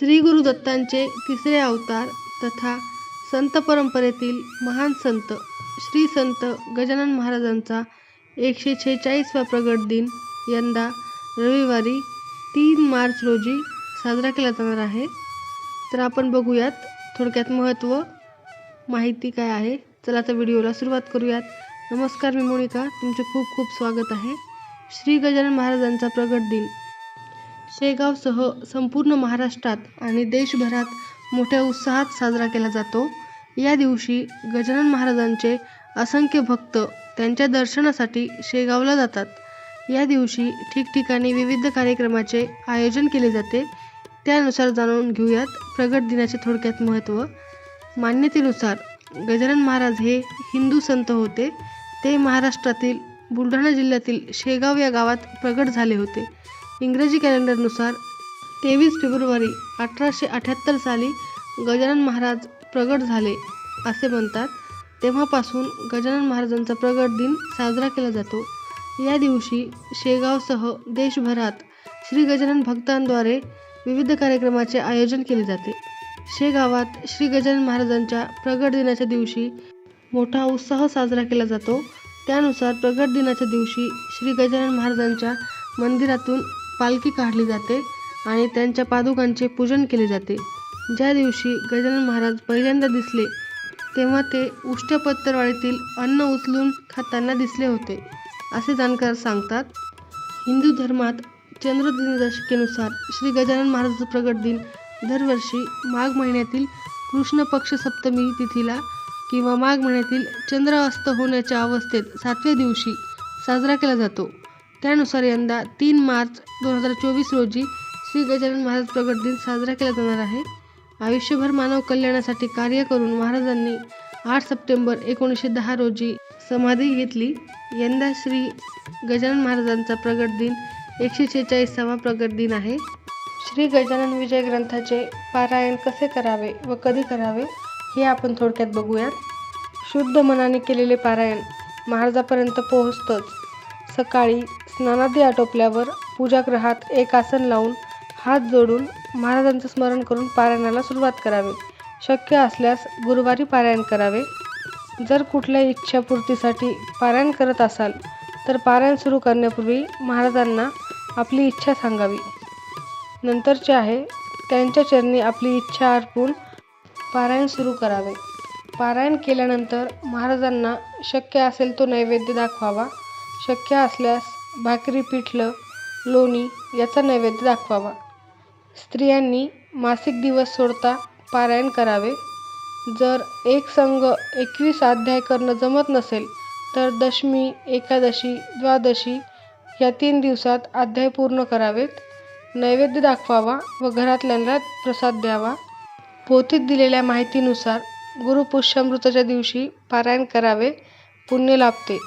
श्री गुरु दत्तांचे तिसरे अवतार तथा संत परंपरेतील महान संत श्री संत गजानन महाराजांचा एकशे छेचाळीसवा प्रगट दिन यंदा रविवारी तीन मार्च रोजी साजरा केला जाणार आहे. तर आपण बघूयात थोडक्यात महत्त्व माहिती काय आहे? चला आता व्हिडिओला सुरुवात करूयात. नमस्कार मी मोनिका तुमचे खूप खूप स्वागत आहे. श्री गजानन महाराजांचा प्रगट दिन शेगावसह संपूर्ण महाराष्ट्रात आणि देशभरात मोठ्या उत्साहात साजरा केला जातो. या दिवशी गजानन महाराजांचे असंख्य भक्त त्यांच्या दर्शनासाठी शेगावला जातात. या दिवशी ठिकठिकाणी विविध कार्यक्रमाचे आयोजन केले जाते. त्यानुसार जाणून घेऊयात प्रगट दिनाचे थोडक्यात महत्त्व. मान्यतेनुसार गजानन महाराज हे हिंदू संत होते. ते महाराष्ट्रातील बुलढाणा जिल्ह्यातील शेगाव या गावात प्रगट झाले होते. इंग्रजी कॅलेंडरनुसार तेवीस फेब्रुवारी अठराशे अठ्याहत्तर साली गजानन महाराज प्रगट झाले असे म्हणतात. तेव्हापासून गजानन महाराजांचा प्रगट दिन साजरा केला जातो. या दिवशी शेगावसह देशभरात श्री गजानन भक्तांद्वारे विविध कार्यक्रमाचे आयोजन केले जाते. शेगावात श्री गजानन महाराजांच्या प्रगट दिनाच्या दिवशी मोठा उत्साह साजरा केला जातो. त्यानुसार प्रगट दिनाच्या दिवशी श्री गजानन महाराजांच्या मंदिरातून पालखी काढली जाते आणि त्यांच्या पादुकांचे पूजन केले जाते. ज्या दिवशी गजानन महाराज पहिल्यांदा दिसले तेव्हा ते उष्ट्यपत्तरवाडीतील अन्न उचलून खाताना दिसले होते. असे जाणकार सांगतात हिंदू धर्मात चंद्रदिनदर्शिकेनुसार श्री गजानन महाराजांचा प्रगट दिन दरवर्षी माघ महिन्यातील कृष्ण पक्ष सप्तमी तिथीला किंवा माघ महिन्यातील चंद्र अस्त होण्याच्या अवस्थेत सातव्या दिवशी साजरा केला जातो. त्यानुसार यंदा तीन मार्च दोन हजार चोवीस रोजी श्री गजानन महाराज प्रगट दिन साजरा केला जाणार आहे. आयुष्यभर मानव कल्याणासाठी कार्य करून महाराजांनी आठ सप्टेंबर एकोणीसशे दहा रोजी समाधी घेतली. यंदा श्री गजानन महाराजांचा प्रगट दिन एकशे शेहेचाळीसावा प्रगट दिन आहे. श्री गजानन विजय ग्रंथाचे पारायण कसे करावे व कधी करावे हे आपण थोडक्यात बघूयात. शुद्ध मनाने केलेले पारायण महाराजापर्यंत पोहोचतंच. सकाळी स्नानादी आटोपल्यावर पूजागृहात एक आसन लावून हात जोडून महाराजांचं स्मरण करून पारायणाला सुरुवात करावी. शक्य असल्यास गुरुवारी पारायण करावे. जर कुठल्या इच्छापूर्तीसाठी पारायण करत असाल तर पारायण सुरू करण्यापूर्वी महाराजांना आपली इच्छा सांगावी. नंतरचे आहे त्यांच्या चरणी आपली इच्छा अर्पून पारायण सुरू करावे. पारायण केल्यानंतर महाराजांना शक्य असेल तो नैवेद्य दाखवावा. शक्य असल्यास भाकरी पिठलं लोणी याचा नैवेद्य दाखवावा. स्त्रियांनी मासिक दिवस सोडता पारायण करावे. जर एक संघ एकवीस अध्याय करणं जमत नसेल तर दशमी एकादशी द्वादशी या तीन दिवसात अध्याय पूर्ण करावेत. नैवेद्य दाखवावा व घरातल्यांना प्रसाद द्यावा. पोथीत दिलेल्या माहितीनुसार गुरुपुष्यामृताच्या दिवशी पारायण करावे. पुण्य लाभते.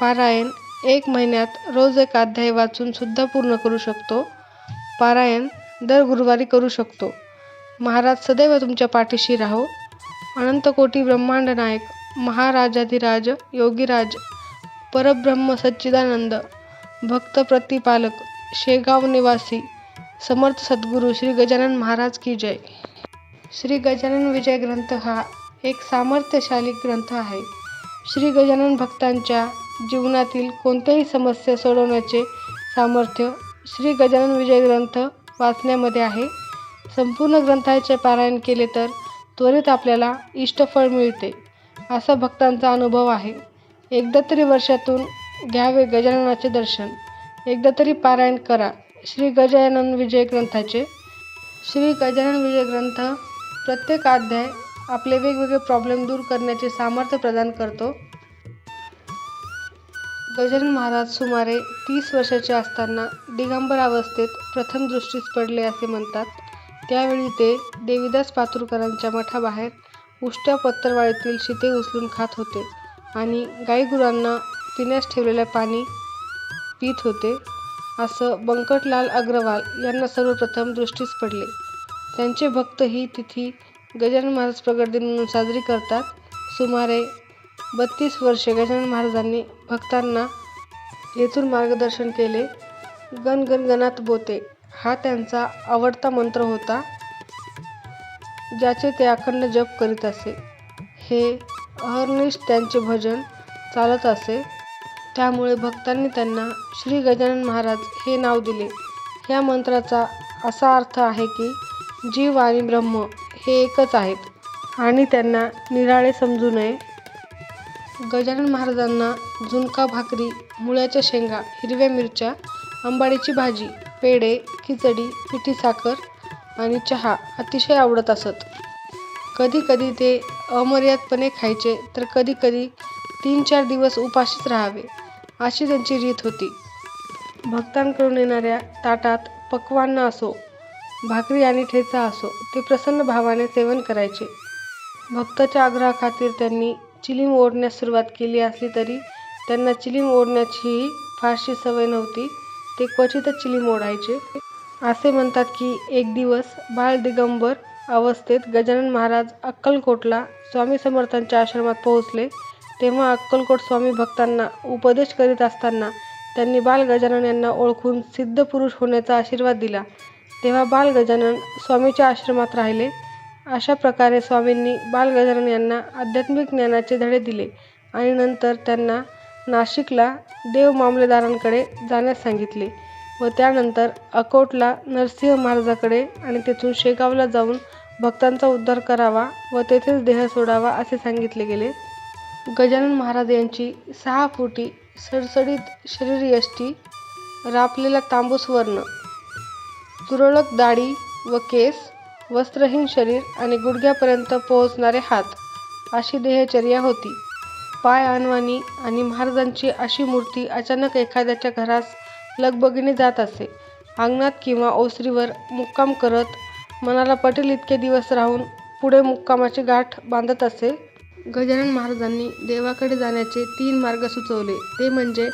पारायण एक महिन्यात रोज एक अध्याय वाचून सुद्धा पूर्ण करू शकतो. पारायण दर गुरुवारी करू शकतो. महाराज सदैव तुमच्या पाठीशी राहो. अनंतकोटी ब्रह्मांड नायक महाराजाधिराज योगीराज परब्रह्म सच्चिदानंद भक्त प्रतिपालक शेगाव निवासी समर्थ सद्गुरू श्री गजानन महाराज की जय. श्री गजानन विजय ग्रंथ हा एक सामर्थ्यशाली ग्रंथ आहे. श्री गजानन भक्तांच्या जीवनातील कोणत्याही समस्या सोडवण्याचे सामर्थ्य श्री गजानन विजय ग्रंथ वाचण्यामध्ये आहे. संपूर्ण ग्रंथाचे पारायण केले तर त्वरित आपल्याला इष्टफळ मिळते असा भक्तांचा अनुभव आहे. एकदा तरी वर्षातून घ्यावे गजाननाचे दर्शन एकदा तरी पारायण करा श्री गजानन विजय ग्रंथाचे. श्री गजानन विजय ग्रंथ प्रत्येक अध्याय आपले वेगवेगळे प्रॉब्लेम दूर करण्याचे सामर्थ्य प्रदान करतो. गजानन महाराज सुमारे तीस वर्षाचे असताना दिगंबर अवस्थेत प्रथम दृष्टीस पडले असे म्हणतात. त्यावेळी ते देवीदास पातुरकरांच्या मठाबाहेर उष्ट्या पत्तरवाडीतील शिते उचलून खात होते आणि गाईगुरांना पिण्यास ठेवलेले पाणी पित होते. असं बंकटलाल अग्रवाल यांना सर्वप्रथम दृष्टीस पडले. त्यांचे भक्त ही तिथी गजानन महाराज प्रगट दिन म्हणून साजरी करतात. सुमारे बत्तीस वर्षे गजानन महाराजांनी भक्तांना येथून मार्गदर्शन केले. गण गण गणात बोते. हा त्यांचा आवडता मंत्र होता ज्याचे ते अखंड जप करीत असे. हे अहर्निश त्यांचे भजन चालत असे. त्यामुळे भक्तांनी त्यांना श्री गजानन महाराज हे नाव दिले. ह्या मंत्राचा असा अर्थ आहे की जीव आणि ब्रह्म हे एकच आहेत आणि त्यांना निराळे समजू नये. गजानन महाराजांना झुणका भाकरी मुळ्याच्या शेंगा हिरव्या मिरच्या आंबाडीची भाजी पेढे खिचडी पिठी साखर आणि चहा अतिशय आवडत असत. कधी कधी ते अमर्यादपणे खायचे तर कधी कधी तीन चार दिवस उपाशीच राहावे अशी त्यांची रीत होती. भक्तांकडून येणाऱ्या ताटात पक्वान्न असो भाकरी आणि ठेचा असो ते प्रसन्न भावाने सेवन करायचे. भक्ताच्या आग्रहाखातीर त्यांनी चिलीम ओढण्यास सुरुवात केली असली तरी त्यांना चिलीम ओढण्याचीही फारशी सवय नव्हती. ते क्वचितच चिलीम ओढायचे. असे म्हणतात की एक दिवस बाळ दिगंबर अवस्थेत गजानन महाराज अक्कलकोटला स्वामी समर्थांच्या आश्रमात पोहोचले. तेव्हा अक्कलकोट स्वामी भक्तांना उपदेश करीत असताना त्यांनी बाल गजानन यांना ओळखून सिद्ध पुरुष होण्याचा आशीर्वाद दिला. तेव्हा बाल गजानन स्वामीच्या आश्रमात राहिले. अशा प्रकारे स्वामींनी बाल गजानन यांना आध्यात्मिक ज्ञानाचे धडे दिले आणि नंतर त्यांना नाशिकला देव मामलेदारांकडे जाण्यास सांगितले व त्यानंतर अकोटला नरसिंह महाराजाकडे आणि तेथून शेगावला जाऊन भक्तांचा उद्धार करावा व तेथेच देह सोडावा असे सांगितले गेले. गजानन महाराज यांची सहा फुटी सडसडीत शरीरयष्टी रापलेला तांबूस वर्ण तुरळक दाढी व केस वस्त्रहीन शरीर आणि गुडघ्यापर्यंत पोहोचणारे हात अशी देहचर्या होती. पाय अनवाणी आणि महाराजांची अशी मूर्ती अचानक एखाद्याच्या घरास लगबगीने जात असे. अंगणात किंवा ओसरीवर मुक्काम करत मनाला पटेल इतके दिवस राहून पुढे मुक्कामाची गाठ बांधत असे. गजानन महाराजांनी देवाकडे जाण्याचे तीन मार्ग सुचवले. ते म्हणजे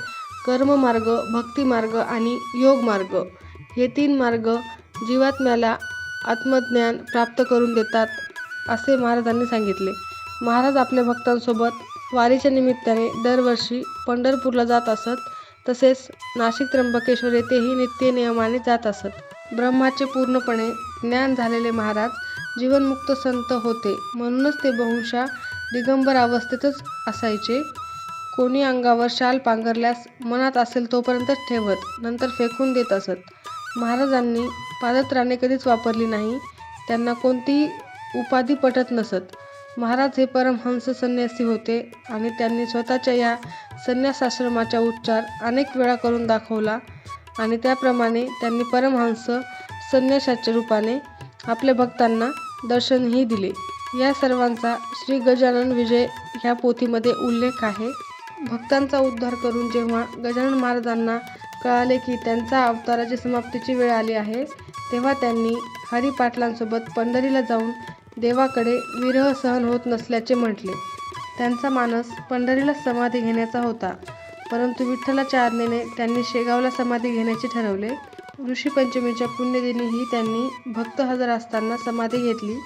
कर्ममार्ग भक्तिमार्ग आणि योगमार्ग हे तीन मार्ग जीवात्म्याला आत्मज्ञान प्राप्त करून देतात असे महाराजांनी सांगितले. महाराज आपल्या भक्तांसोबत वारीच्या निमित्ताने दरवर्षी पंढरपूरला जात असत तसेच नाशिक त्र्यंबकेश्वर येथेही नित्य नियमाने जात असत. ब्रह्माचे पूर्णपणे ज्ञान झालेले महाराज जीवनमुक्त संत होते. म्हणूनच ते बहुशा दिगंबर अवस्थेतच असायचे. कोणी अंगावर शाल पांघरल्यास मनात असेल तोपर्यंतच ठेवत नंतर फेकून देत असत. महाराजांनी पादत्राणे कधीच वापरली नाही. त्यांना कोणतीही उपाधी पटत नसत. महाराज हे परमहंस संन्यासी होते आणि त्यांनी स्वतःच्या या संन्यासाश्रमाचा उच्चार अनेक वेळा करून दाखवला आणि त्याप्रमाणे त्यांनी परमहंस संन्यासाच्या रूपाने आपल्या भक्तांना दर्शनही दिले. या सर्वांचा श्री गजानन विजय ह्या पोथीमध्ये उल्लेख आहे. भक्तांचा उद्धार करून जेव्हा गजानन महाराजांना कळाले की त्यांचा अवताराची समाप्तीची वेळ आली आहे. तेव्हा त्यांनी हरिपाटलांसोबत पंढरीला जाऊन देवाकडे विरह सहन होत नसल्याचे म्हटले. त्यांचा मानस पंढरीला समाधी घेण्याचा होता. परंतु विठ्ठलाच्या आज्ञेने त्यांनी शेगावला समाधी घेण्याचे ठरवले. ऋषीपंचमीच्या पुण्यदिनीही त्यांनी भक्त हजर असताना समाधी घेतली.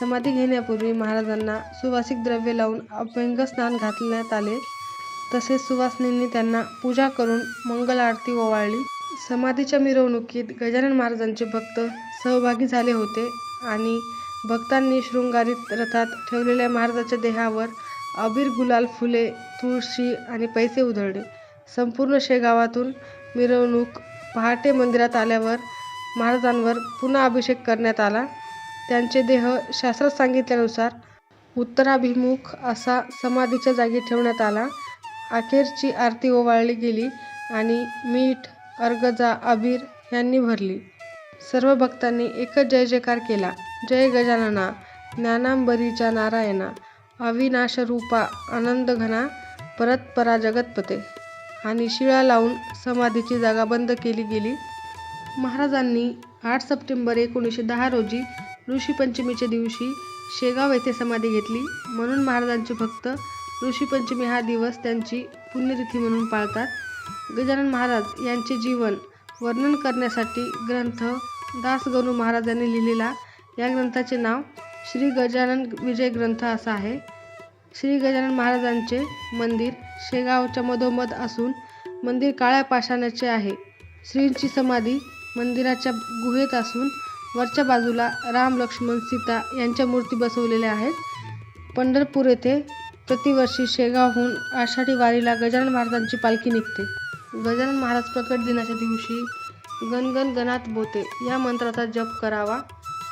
समाधी घेण्यापूर्वी महाराजांना सुवासिक द्रव्य लावून अभ्यंग स्नान घालण्यात आले. तसेच सुवासिनींनी त्यांना पूजा करून मंगल आरती ओवाळली. समाधीच्या मिरवणुकीत गजानन महाराजांचे भक्त सहभागी झाले होते आणि भक्तांनी शृंगारित रथात ठेवलेल्या महाराजाच्या देहावर अबीर गुलाल फुले तुळशी आणि पैसे उधळले. संपूर्ण शेगावातून मिरवणूक पहाटे मंदिरात आल्यावर महाराजांवर पुन्हा अभिषेक करण्यात आला. त्यांचे देह शास्त्रात सांगितल्यानुसार उत्तराभिमुख असा समाधीच्या जागी ठेवण्यात आला. अखेरची आरती ओवाळली गेली आणि मीठ अर्गजा अबीर यांनी भरली. सर्व भक्तांनी एकच जय जयकार केला. जय गजानना ज्ञानांबरीच्या नारायणा अविनाशरूपा आनंदघना परतपरा जगतपते आणि शिळा लावून समाधीची जागा बंद केली गेली. महाराजांनी आठ सप्टेंबर एकोणीसशे दहा रोजी ऋषीपंचमीच्या दिवशी शेगाव येथे समाधी घेतली. म्हणून महाराजांचे भक्त ऋषीपंचमी हा दिवस त्यांची पुण्यतिथी म्हणून पाळतात. गजानन महाराज यांचे जीवन वर्णन करण्यासाठी ग्रंथ दासगणू महाराजांनी लिहिलेला या ग्रंथाचे नाव श्री गजानन विजय ग्रंथ असा आहे. श्री गजानन महाराजांचे मंदिर शेगावच्या मधोमध असून मंदिर काळ्या पाषाणाचे आहे. श्रींची समाधी मंदिराच्या गुहेत असून वरच्या बाजूला राम लक्ष्मण सीता यांच्या मूर्ती बसवलेल्या आहेत. पंढरपूर येथे प्रतिवर्षी शेगावहून आषाढी वारीला गजानन महाराजांची पालखी निघते. गजानन महाराज प्रकट दिनाच्या दिवशी गणगण गणात बोते. या मंत्राचा जप करावा.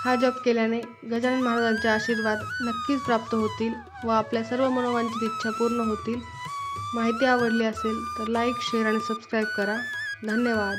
हा जप केल्याने गजानन महाराजांचे आशीर्वाद नक्कीच प्राप्त होतील व आपल्या सर्व मनोवांची इच्छा पूर्ण होतील. माहिती आवडली असेल तर लाईक शेअर आणि सबस्क्राईब करा. धन्यवाद.